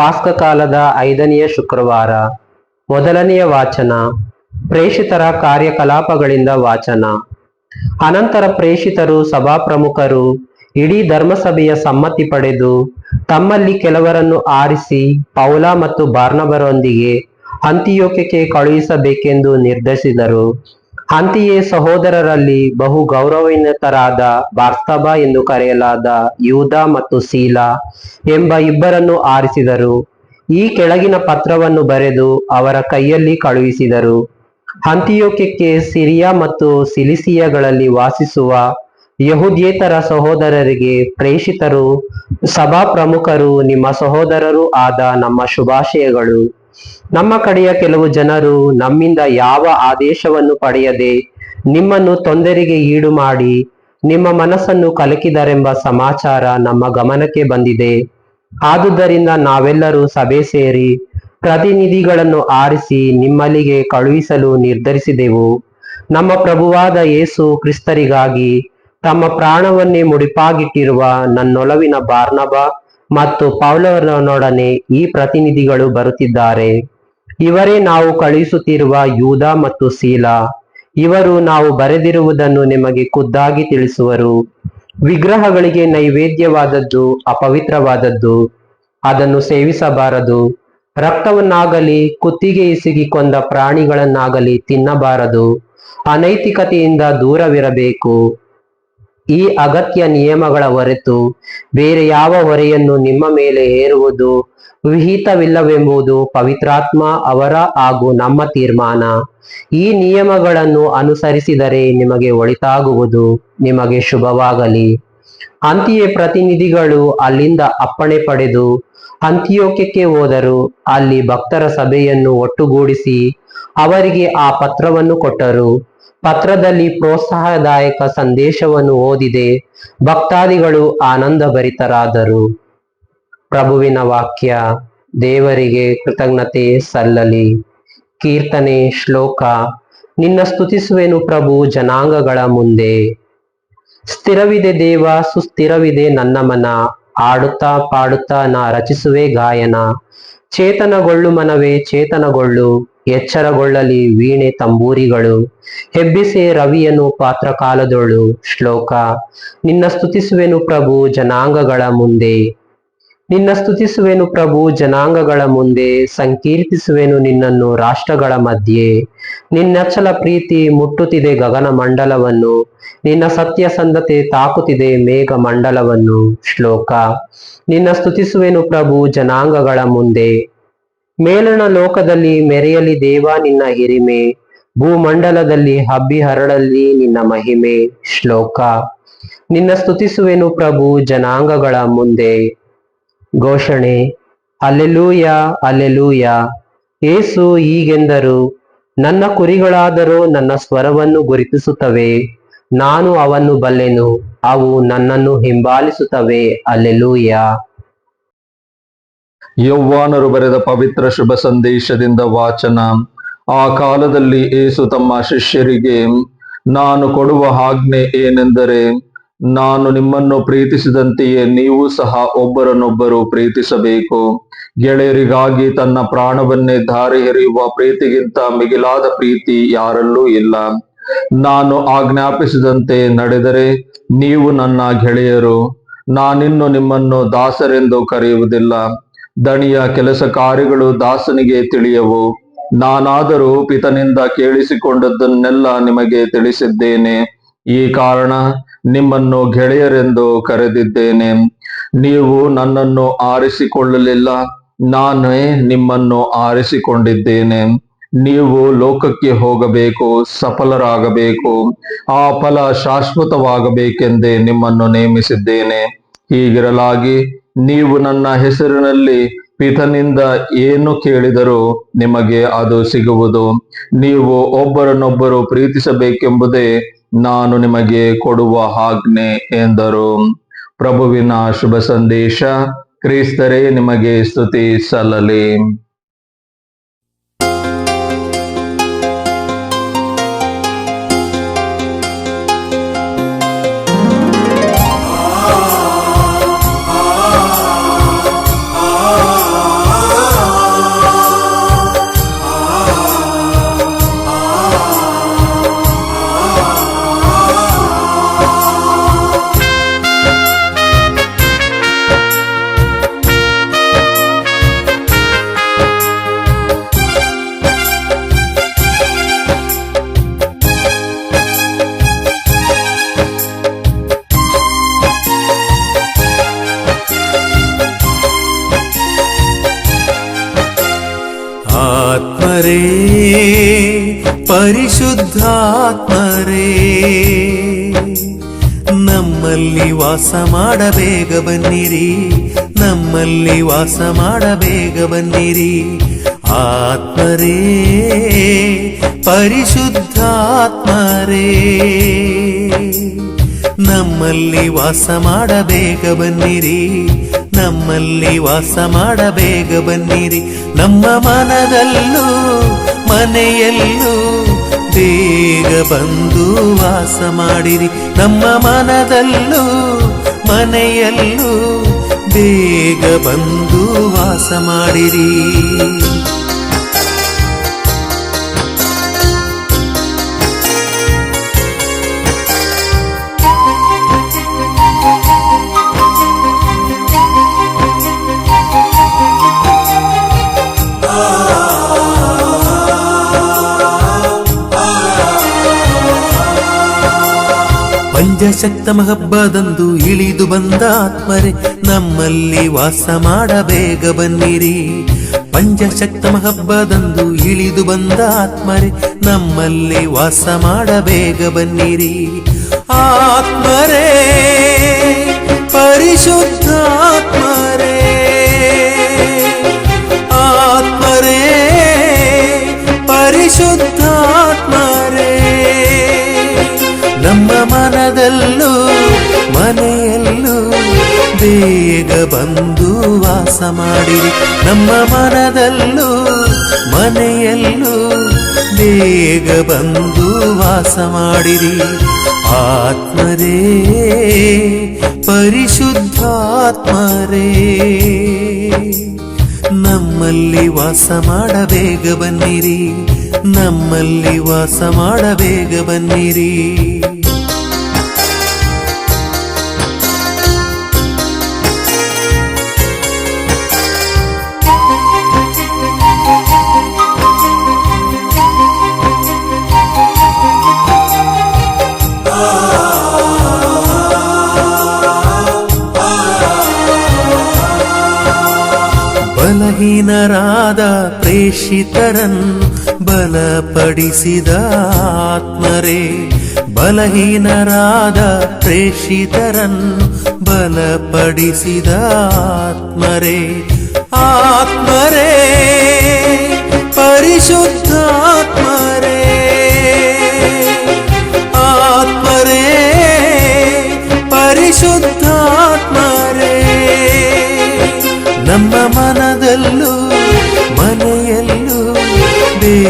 ಪಾಸ್ಕ ಕಾಲದ ಐದನೆಯ ಶುಕ್ರವಾರ. ಮೊದಲನೆಯ ವಾಚನ. ಪ್ರೇಷಿತರ ಕಾರ್ಯಕಲಾಪಗಳಿಂದ ವಾಚನ. ಅನಂತರ ಪ್ರೇಷಿತರು, ಸಭಾಪ್ರಮುಖರು, ಇಡೀ ಧರ್ಮಸಭೆಯ ಸಮ್ಮತಿ ಪಡೆದು ತಮ್ಮಲ್ಲಿ ಕೆಲವರನ್ನು ಆರಿಸಿ ಪೌಲ ಮತ್ತು ಬಾರ್ನಬರೊಂದಿಗೆ ಅಂತ್ಯೋಕ್ಯಕ್ಕೆ ಕಳುಹಿಸಬೇಕೆಂದು ನಿರ್ಧರಿಸಿದರು. ಅಂತೆಯೇ ಸಹೋದರರಲ್ಲಿ ಬಹು ಗೌರವಿನತರಾದ ಬಾರ್ಸ್ತಬ ಎಂದು ಕರೆಯಲಾದ ಯೂದ ಮತ್ತು ಸೀಲ ಎಂಬ ಇಬ್ಬರನ್ನು ಆರಿಸಿದರು. ಈ ಕೆಳಗಿನ ಪತ್ರವನ್ನು ಬರೆದು ಅವರ ಕೈಯಲ್ಲಿ ಕಳುಹಿಸಿದರು. ಅಂತಿಯೋಕ್ಯಕ್ಕೆ ಸಿರಿಯಾ ಮತ್ತು ಸಿಲಿಸಿಯಾಗಳಲ್ಲಿ ವಾಸಿಸುವ ಯಹುದ್ಯೇತರ ಸಹೋದರರಿಗೆ ಪ್ರೇಷಿತರು ಸಭಾ ಪ್ರಮುಖರು ನಿಮ್ಮ ಸಹೋದರರು ಆದ ನಮ್ಮ ಶುಭಾಶಯಗಳು. ನಮ್ಮ ಕಡೆಯ ಕೆಲವು ಜನರು ನಮ್ಮಿಂದ ಯಾವ ಆದೇಶವನ್ನು ಪಡೆಯದೆ ನಿಮ್ಮನ್ನು ತೊಂದರೆಗೆ ಈಡು ಮಾಡಿ ನಿಮ್ಮ ಮನಸ್ಸನ್ನು ಕಲಕಿದರೆಂಬ ಸಮಾಚಾರ ನಮ್ಮ ಗಮನಕ್ಕೆ ಬಂದಿದೆ. ಆದುದರಿಂದ ನಾವೆಲ್ಲರೂ ಸಭೆ ಸೇರಿ ಪ್ರತಿನಿಧಿಗಳನ್ನು ಆರಿಸಿ ನಿಮ್ಮಲ್ಲಿಗೆ ಕಳುಹಿಸಲು ನಿರ್ಧರಿಸಿದೆವು. ನಮ್ಮ ಪ್ರಭುವಾದ ಯೇಸು ಕ್ರಿಸ್ತರಿಗಾಗಿ ತಮ್ಮ ಪ್ರಾಣವನ್ನೇ ಮುಡಿಪಾಗಿಟ್ಟಿರುವ ನನ್ನೊಲವಿನ ಬಾರ್ನಬ ಮತ್ತು ಪೌಲವರನೊಡನೆ ಈ ಪ್ರತಿನಿಧಿಗಳು ಬರುತ್ತಿದ್ದಾರೆ. ಇವರೇ ನಾವು ಕಳುಹಿಸುತ್ತಿರುವ ಯೂದ ಮತ್ತು ಸೀಲ. ಇವರು ನಾವು ಬರೆದಿರುವುದನ್ನು ನಿಮಗೆ ಖುದ್ದಾಗಿ ತಿಳಿಸುವರು. ವಿಗ್ರಹಗಳಿಗೆ ನೈವೇದ್ಯವಾದದ್ದು ಅಪವಿತ್ರವಾದದ್ದು, ಅದನ್ನು ಸೇವಿಸಬಾರದು. ರಕ್ತವನ್ನಾಗಲಿ ಕುತ್ತಿಗೆ ಇಸಿಗಿ ಕೊಂದ ಪ್ರಾಣಿಗಳನ್ನಾಗಲಿ ತಿನ್ನಬಾರದು. ಅನೈತಿಕತೆಯಿಂದ ದೂರವಿರಬೇಕು. ಈ ಅಗತ್ಯ ನಿಯಮಗಳ ಹೊರತು ಬೇರೆ ಯಾವ ಹೊರೆಯನ್ನು ನಿಮ್ಮ ಮೇಲೆ ಹೇರುವುದು ವಿಹಿತವಿಲ್ಲವೆಂಬುದು ಪವಿತ್ರಾತ್ಮ ಅವರ ಹಾಗೂ ನಮ್ಮ ತೀರ್ಮಾನ. ಈ ನಿಯಮಗಳನ್ನು ಅನುಸರಿಸಿದರೆ ನಿಮಗೆ ಒಳಿತಾಗುವುದು, ನಿಮಗೆ ಶುಭವಾಗಲಿ. ಅಂತೆಯೇ ಪ್ರತಿನಿಧಿಗಳು ಅಲ್ಲಿಂದ ಅಪ್ಪಣೆ ಪಡೆದು ಅಂತ್ಯೋಕ್ಯಕ್ಕೆ ಹೋದರು. ಅಲ್ಲಿ ಭಕ್ತರ ಸಭೆಯನ್ನು ಒಟ್ಟುಗೂಡಿಸಿ ಅವರಿಗೆ ಆ ಪತ್ರವನ್ನು ಕೊಟ್ಟರು. ಪತ್ರದಲ್ಲಿ ಪ್ರೋತ್ಸಾಹದಾಯಕ ಸಂದೇಶವನ್ನು ಓದಿದೆ. ಭಕ್ತಾದಿಗಳು ಆನಂದಭರಿತರಾದರು. ಪ್ರಭುವಿನ ವಾಕ್ಯ, ದೇವರಿಗೆ ಕೃತಜ್ಞತೆ ಸಲ್ಲಲಿ. ಕೀರ್ತನೆ, ಶ್ಲೋಕ, ನಿನ್ನ ಸ್ತುತಿಸುವೆನು ಪ್ರಭು ಜನಾಂಗಗಳ ಮುಂದೆ. ಸ್ಥಿರವಿದೆ ದೇವ, ಸುಸ್ಥಿರವಿದೆ ನನ್ನ ಮನ. ಆಡುತ್ತಾ ಪಾಡುತ್ತಾ ನಾ ರಚಿಸುವೆ ಗಾಯನ. ಚೇತನಗೊಳ್ಳು ಮನವೇ, ಚೇತನಗೊಳ್ಳು. ಎಚ್ಚರಗೊಳ್ಳಲಿ ವೀಣೆ ತಂಬೂರಿಗಳು. ಹೆಬ್ಬಿಸೆ ರವಿಯನು ಪಾತ್ರ ಕಾಲದೊಳು ಶ್ಲೋಕ. ನಿನ್ನ ಸ್ತುತಿಸುವೆನು ಪ್ರಭು ಜನಾಂಗಗಳ ಮುಂದೆ. ನಿನ್ನ ಸ್ತುತಿಸುವೆನು ಪ್ರಭು ಜನಾಂಗಗಳ ಮುಂದೆ, ಸಂಕೀರ್ತಿಸುವೆನು ನಿನ್ನನ್ನು ರಾಷ್ಟ್ರಗಳ ಮಧ್ಯೆ. ನಿನ್ನಚಲ ಪ್ರೀತಿ ಮುಟ್ಟುತ್ತಿದೆ ಗಗನ ಮಂಡಲವನ್ನು, ನಿನ್ನ ಸತ್ಯಸಂಧತೆ ತಾಕುತ್ತಿದೆ ಮೇಘ ಮಂಡಲವನ್ನು. ಶ್ಲೋಕ. ನಿನ್ನ ಸ್ತುತಿಸುವೆನು ಪ್ರಭು ಜನಾಂಗಗಳ ಮುಂದೆ. ಮೇಲಣ ಲೋಕದಲ್ಲಿ ಮೆರೆಯಲಿ ದೇವ ನಿನ್ನ ಹಿರಿಮೆ, ಭೂಮಂಡಲದಲ್ಲಿ ಹಬ್ಬಿ ಹರಳಲ್ಲಿ ನಿನ್ನ ಮಹಿಮೆ. ಶ್ಲೋಕ. ನಿನ್ನ ಸ್ತುತಿಸುವೆನು ಪ್ರಭು ಜನಾಂಗಗಳ ಮುಂದೆ. ಘೋಷಣೆ. ಅಲ್ಲೆಲೂಯ ಅಲ್ಲೆಲೂಯ ಏಸು ಹೀಗೆಂದರು, ನನ್ನ ಕುರಿಗಳಾದರೂ ನನ್ನ ಸ್ವರವನ್ನು ಗುರುತಿಸುತ್ತವೆ. ನಾನು ಅವನ್ನು ಬಲ್ಲೆನು, ಅವು ನನ್ನನ್ನು ಹಿಂಬಾಲಿಸುತ್ತವೆ. ಅಲ್ಲೆಲೂಯ ಯೌವಾನರು ಬರೆದ ಪವಿತ್ರ ಶುಭ ಸಂದೇಶದಿಂದ ವಾಚನ. ಆ ಕಾಲದಲ್ಲಿ ಏಸು ತಮ್ಮ ಶಿಷ್ಯರಿಗೆ, ನಾನು ಕೊಡುವ ಆಜ್ಞೆ ಏನೆಂದರೆ ನಾನು ನಿಮ್ಮನ್ನು ಪ್ರೀತಿಸಿದಂತೆಯೇ ನೀವು ಸಹ ಒಬ್ಬರನ್ನೊಬ್ಬರು ಪ್ರೀತಿಸಬೇಕು. ಗೆಳೆಯರಿಗಾಗಿ ತನ್ನ ಪ್ರಾಣವನ್ನೇ ಧಾರೆ ಎರೆಯುವ ಪ್ರೀತಿಗಿಂತ ಮಿಗಿಲಾದ ಪ್ರೀತಿ ಯಾರಲ್ಲೂ ಇಲ್ಲ. ನಾನು ಆಜ್ಞಾಪಿಸಿದಂತೆ ನಡೆದರೆ ನೀವು ನನ್ನ ಗೆಳೆಯರು. ನಾನಿನ್ನು ನಿಮ್ಮನ್ನು ದಾಸರೆಂದು ಕರೆಯುವುದಿಲ್ಲ. ದಣಿಯ ಕೆಲಸ ಕಾರ್ಯಗಳು ದಾಸನಿಗೆ ತಿಳಿಯವು. ನಾನಾದರೂ ಪಿತನಿಂದ ಕೇಳಿಸಿಕೊಂಡದ್ದನ್ನೆಲ್ಲ ನಿಮಗೆ ತಿಳಿಸಿದ್ದೇನೆ. ಈ ಕಾರಣ ನಿಮ್ಮನ್ನು ಗೆಳೆಯರೆಂದು ಕರೆದಿದ್ದೇನೆ. ನೀವು ನನ್ನನ್ನು ಆರಿಸಿಕೊಳ್ಳಲಿಲ್ಲ. ನಾನೇ ನಿಮ್ಮನ್ನು ಆರಿಸಿಕೊಂಡಿದ್ದೇನೆ. ನೀವು ಲೋಕಕ್ಕೆ ಹೋಗಬೇಕು, ಸಫಲರಾಗಬೇಕು. ಆ ಫಲ ಶಾಶ್ವತವಾಗಬೇಕೆಂದೇ ನಿಮ್ಮನ್ನು ನೇಮಿಸಿದ್ದೇನೆ. ಹೀಗಿರಲಾಗಿ ನೀವು ನನ್ನ ಹೆಸರಿನಲ್ಲಿ ಪಿತನಿಂದ ಏನು ಕೇಳಿದರೂ ನಿಮಗೆ ಅದು ಸಿಗುವುದು. ನೀವು ಒಬ್ಬರನ್ನೊಬ್ಬರು ಪ್ರೀತಿಸಬೇಕೆಂಬುದೇ ನಾನು ನಿಮಗೆ ಕೊಡುವ ಆಜ್ಞೆ ಎಂದರು. ಪ್ರಭುವಿನ ಶುಭ ಸಂದೇಶ ಕ್ರಿಸ್ತರೇ ನಿಮಗೆ ಸ್ತುತಿ ಸಲ್ಲಲಿ. ನಮ್ಮಲ್ಲಿ ವಾಸ ಮಾಡಬೇಗ ಬನ್ನಿರಿ, ನಮ್ಮಲ್ಲಿ ವಾಸ ಮಾಡಬೇಗ ಬನ್ನಿರಿ. ಆತ್ಮರೇ, ಪರಿಶುದ್ಧಾತ್ಮರೇ, ನಮ್ಮಲ್ಲಿ ವಾಸ ಮಾಡಬೇಗ ಬನ್ನಿರಿ, ನಮ್ಮಲ್ಲಿ ವಾಸ ಮಾಡಬೇಗ ಬನ್ನಿರಿ. ನಮ್ಮ ಮನದಲ್ಲೂ, ಮನೆಯಲ್ಲೂ ಬೇಗ ಬಂದು ವಾಸ ಮಾಡಿರಿ. ನಮ್ಮ ಮನದಲ್ಲೂ ಮನೆಯಲ್ಲೂ ಬೇಗ ಬಂದು ವಾಸ ಮಾಡಿರಿ. ಪಂಚಶಕ್ತಮ ಹಬ್ಬದಂದು ಇಳಿದು ಬಂದ ಆತ್ಮರೆ ನಮ್ಮಲ್ಲಿ ವಾಸ ಮಾಡಬೇಗ ಬನ್ನಿರಿ. ಪಂಚಶಕ್ತಮ ಹಬ್ಬದಂದು ಇಳಿದು ಬಂದ ಆತ್ಮರೆ ನಮ್ಮಲ್ಲಿ ವಾಸ ಮಾಡಬೇಗ ಬನ್ನಿರಿ. ಆತ್ಮರೇ, ಪರಿಶುದ್ಧಾತ್ಮರೇ ಬೇಗ ಬಂದು ವಾಸ ಮಾಡಿರಿ. ನಮ್ಮ ಮನದಲ್ಲೂ, ಮನೆಯಲ್ಲೂ ಬೇಗ ಬಂದು ವಾಸ ಮಾಡಿರಿ. ಆತ್ಮರೇ, ಪರಿಶುದ್ಧಾತ್ಮರೇ, ನಮ್ಮಲ್ಲಿ ವಾಸ ಮಾಡಬೇಗ ಬನ್ನಿರಿ. ನಮ್ಮಲ್ಲಿ ವಾಸ ಮಾಡಬೇಗ ಬನ್ನಿರಿ. ಬಲಹೀನರಾದ ಪ್ರೇಷಿತರನ್ನು ಬಲಪಡಿಸಿದ ಆತ್ಮರೇ. ಬಲಹೀನರಾದ ಪ್ರೇಷಿತರನ್ನು ಬಲಪಡಿಸಿದ ಆತ್ಮರೇ. ಆತ್ಮರೇ ಪರಿಶುದ್ಧಾತ್ಮರೇ. ಆತ್ಮರೇ ಪರಿಶುದ್ಧಾತ್ಮರೇ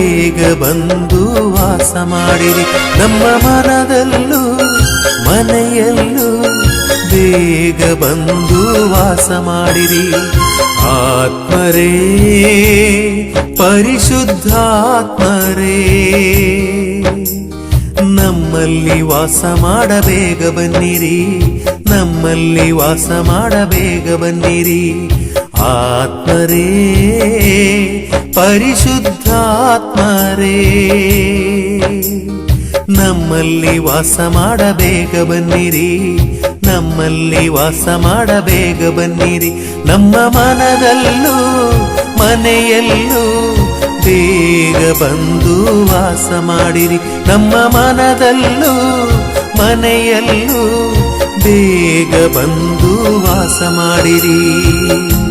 ಬೇಗ ಬಂದು ವಾಸ ಮಾಡಿರಿ. ನಮ್ಮ ಮನದಲ್ಲೂ, ಮನೆಯಲ್ಲೂ ಬೇಗ ಬಂದು ವಾಸ ಮಾಡಿರಿ. ಆತ್ಮರೇ, ಪರಿಶುದ್ಧಾತ್ಮರೇ, ನಮ್ಮಲ್ಲಿ ವಾಸ ಮಾಡಬೇಗ ಬನ್ನಿರಿ. ನಮ್ಮಲ್ಲಿ ವಾಸ ಮಾಡಬೇಗ ಬನ್ನಿರಿ. ಆತ್ಮರೇ, ಪರಿಶುದ್ಧಾತ್ಮರೇ. ನಮ್ಮಲ್ಲಿ ವಾಸ ಮಾಡಬೇಗ ಬನ್ನಿರಿ, ನಮ್ಮಲ್ಲಿ ವಾಸ ಮಾಡಬೇಗ ಬನ್ನಿರಿ. ನಮ್ಮ ಮನದಲ್ಲೂ, ಮನೆಯಲ್ಲೂ ಬೇಗ ಬಂದು ವಾಸ ಮಾಡಿರಿ. ನಮ್ಮ ಮನದಲ್ಲೂ, ಮನೆಯಲ್ಲೂ ಬೇಗ ಬಂದು ವಾಸ ಮಾಡಿರಿ.